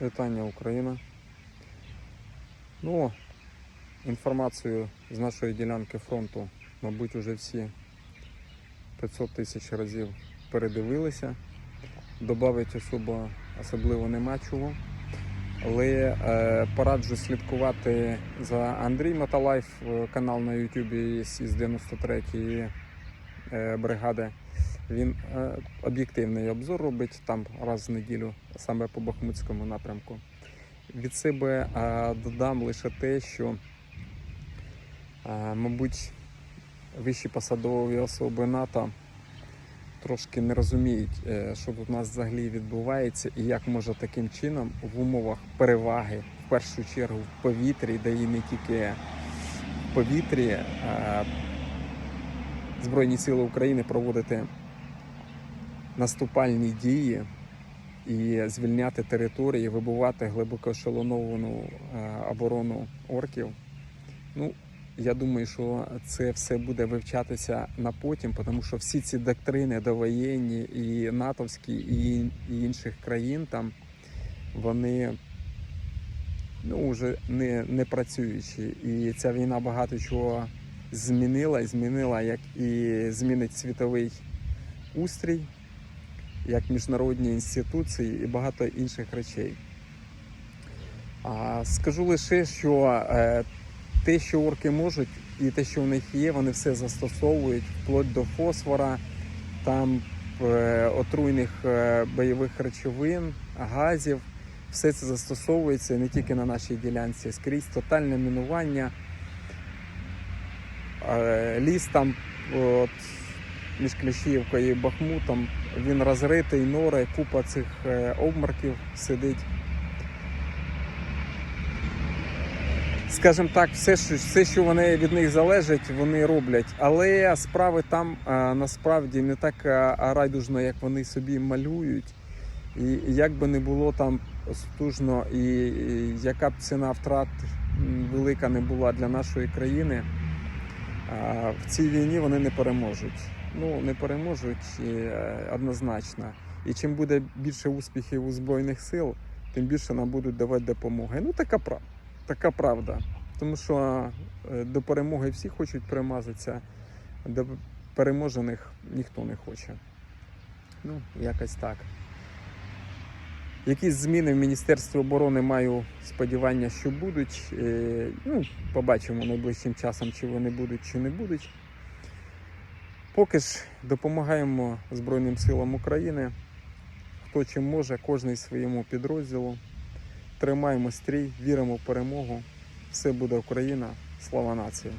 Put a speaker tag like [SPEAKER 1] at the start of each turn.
[SPEAKER 1] Вітання Україна. Ну, інформацію з нашої ділянки фронту, мабуть, уже всі 500 тисяч разів передивилися. Добавити особо особливо нема чого. Але е, пораджу слідкувати за Андрій Металайф, е, канал на Ютубі із 93-ї е, бригади. Він е, об'єктивний обзор робить там раз в неділю, саме по Бахмутському напрямку. Від себе е, додам лише те, що, е, мабуть, вищі посадові особи НАТО трошки не розуміють, е, що тут у нас взагалі відбувається і як може таким чином в умовах переваги, в першу чергу в повітрі, де і не тільки в повітрі, е, Збройні Сили України проводити наступальні дії і звільняти території, вибивати глибоко ешелоновану е, оборону орків. Ну, я думаю, що це все буде вивчатися на потім, тому що всі ці доктрини довоєнні і натовські, і інших країн там вони ну, вже не, не працюючі. І ця війна багато чого змінила змінила, як і змінить світовий устрій, як міжнародні інституції і багато інших речей. А, скажу лише, що е, те, що орки можуть, і те, що в них є, вони все застосовують вплоть до фосфора, там е, отруйних е, бойових речовин, газів. Все це застосовується не тільки на нашій ділянці, скрізь тотальне мінування. Е, Ліс там от, між Кліщіївкою і Бахмутом, він розритий, нори, купа цих е, обмарків сидить. Скажімо так, все, що, все, що вони від них залежить, вони роблять. Але справи там а, насправді не так а, райдужно, як вони собі малюють. І, як би не було там стужно, і яка б ціна втрат велика не була для нашої країни, а, в цій війні вони не переможуть. Ну, не переможуть е, однозначно. І чим буде більше успіхів у Збройних сил, тим більше нам будуть давати допомоги. Ну, така правда така правда. Тому що е, до перемоги всі хочуть примазатися, до переможених ніхто не хоче. Ну, якось так. Якісь зміни в Міністерстві оборони маю сподівання, що будуть. Е, Ну, побачимо найближчим часом, чи вони будуть, чи не будуть. Поки ж допомагаємо Збройним силам України. Хто чим може, кожний своєму підрозділу. Тримаємо стрій, віримо в перемогу. Все буде Україна. Слава нації!